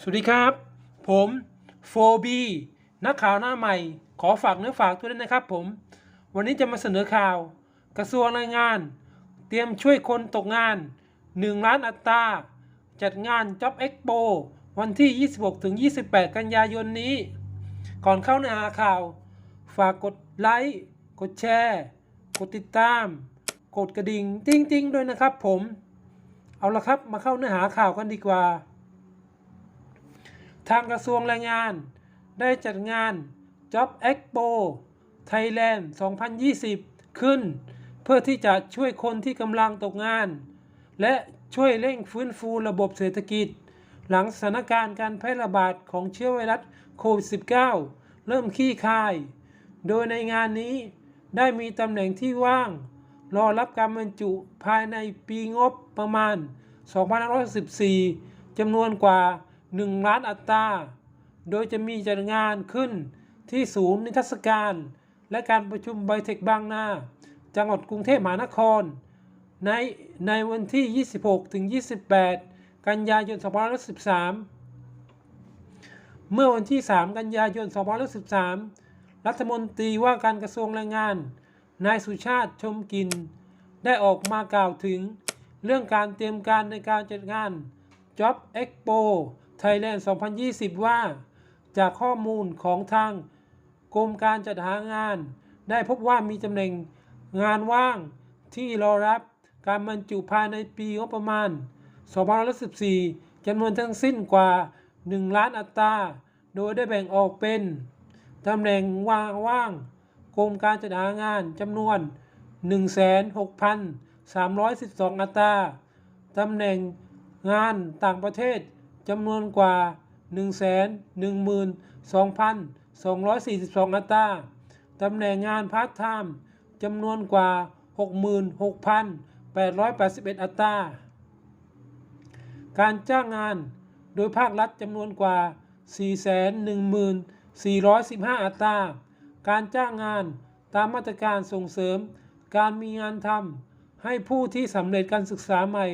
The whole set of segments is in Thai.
สวัสดีครับ ผมโฟบีนักข่าวหน้าใหม่ ขอฝากเนื้อฝากตัวด้วยนะครับผม วันนี้จะมาเสนอข่าว กระทรวงแรงงาน เตรียมช่วยคนตกงาน 1 ล้านอัตรา จัดงาน Job Expo วันที่ 26ถึง28 กันยายนนี้ ก่อนเข้าเนื้อหาข่าว ฝากกดไลค์กดแชร์ กดติดตาม กดกระดิ่งติ้งติ้งๆด้วยนะครับผม เอาละครับมาเข้าเนื้อหาข่าวกันดีกว่า ทางกระทรวงแรงงาน ได้จัดงาน Job Expo Thailand 2020 ขึ้น เพื่อที่จะช่วยคนที่กำลังตกงาน และช่วยเร่งฟื้นฟูระบบเศรษฐกิจ หลังสถานการณ์การแพร่ระบาดของเชื้อไวรัสโควิด -19 เริ่มคลี่คลาย โดยในงานนี้ได้มีตำแหน่งที่ว่าง รอรับการบรรจุภายในปีงบประมาณ 2564จำนวนกว่า 1 ล้านอัตรา โดยจะมีจัดงานขึ้นที่ศูนย์นิทรรศการ และการประชุมไบเทคบางนา จังหวัดกรุงเทพมหานคร ในในวันที่ 26 ถึง 28 กันยายน2513 เมื่อวันที่ 3 กันยายน2513 รัฐมนตรีว่าการกระทรวงแรงงาน นายสุชาติชมกิน ได้ออกมากล่าวถึงเรื่องการเตรียมการในการจัดงาน Job Expo Thailand 2020 ว่า จากข้อมูลของทางกรมการจัดหางาน ได้พบว่ามีตำแหน่งงานว่างที่รอรับการบรรจุภายในปีงบประมาณ 2514จำนวนทั้งสิ้นกว่า 1 ล้านอัตรา โดยได้แบ่งออกเป็นตำแหน่งว่างว่างกรมการจัดหางานจำนวน 16,312 อัตรา ตำแหน่งงานต่างประเทศ จำนวนกว่า 112,242 อัตรา ตำแหน่งงานพาร์ทไทม์จำนวนกว่า 66,881 อัตรา การจ้างงานโดยภาครัฐจำนวนกว่า 411,415 อัตรา การจ้างงานตามมาตรการส่งเสริม การมีงานทำให้ผู้ที่สำเร็จการศึกษาใหม่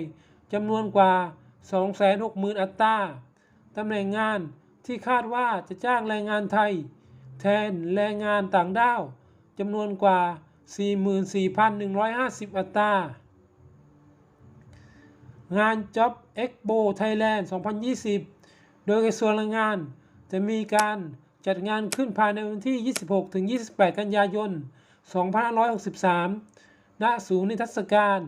จำนวนกว่า 260,000 อัตราตำแหน่งงานที่คาดว่าจะจ้างแรงงานไทย แทนแรงงานต่างด้าวจำนวนกว่า 44,150 อัตรางาน Job Expo Thailand 2020 โดยกระทรวงแรงงานจะมีการจัดงานขึ้นภายในวันที่ 26-28 กันยายน 2563 ณ ศูนย์นิทรรศการ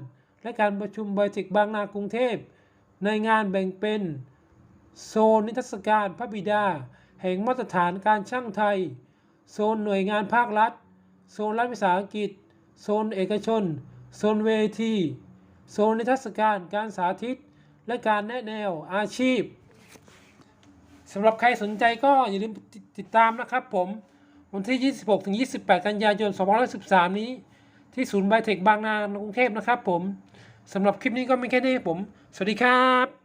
และการประชุมไบเทคบางนากรุงเทพ ในงานแบ่งเป็น โซนนิทรรศการพระบิดา แห่งมาตรฐานการช่างไทย โซนหน่วยงานภาครัฐ โซนรัฐวิสาหกิจ โซนเอกชน โซนเวที โซนนิทรรศการการสาธิต และการแนะแนวอาชีพสำหรับใครสนใจก็อย่าลืมติดตามนะครับผม วันที่ 26ถึง28 กันยายน 2513 นี้ ที่ศูนย์ไบเทคบางนากรุงเทพนะครับผม สำหรับคลิปนี้ก็มีแค่นี้ครับผม สวัสดีครับ